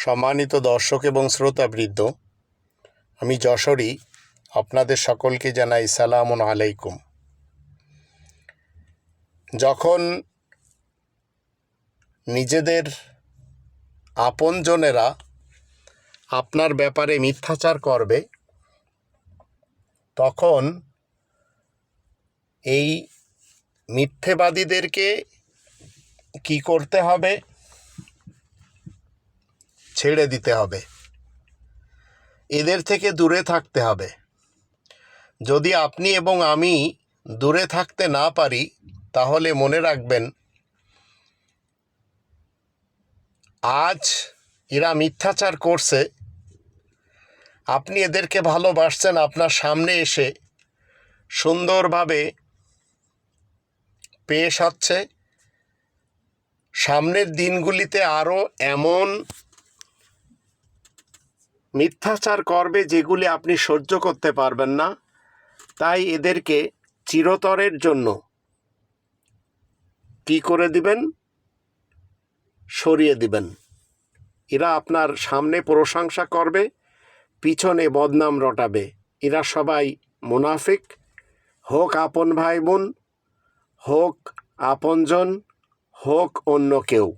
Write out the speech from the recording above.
সম্মানিত দর্শক এবং শ্রোতাবৃন্দ আমি যশোরী, আপনাদের সকলকে জানাই সালাম আলাইকুম। যখন নিজেদের আপনজনেরা আপনার ব্যাপারে মিথ্যাচার করবে, তখন এই মিথ্যেবাদীদেরকে কি করতে হবে? ছেড়ে দিতে হবে। এদের থেকে দূরে থাকতে হবে। যদি আপনি এবং আমি দূরে থাকতে না পারি, তাহলে মনে রাখবেন, আজ এরা মিথ্যাচার করছে, আপনি এদেরকে ভালোবাসছেন, আপনার সামনে এসে সুন্দরভাবে পেশ হচ্ছে। সামনের দিনগুলিতে আরও এমন মিথ্যাচার করবে যেগুলি আপনি সহ্য করতে পারবেন না, তাই এদেরকে চিরতরের জন্য কি করে দিবেন? সরিয়ে দিবেন। এরা আপনার সামনে প্রশংসা করবে, পিছনে বদনাম রটাবে। এরা সবাই মুনাফিক। হোক আপন ভাই বোন হোক আপনজন, হোক অন্য কেউ।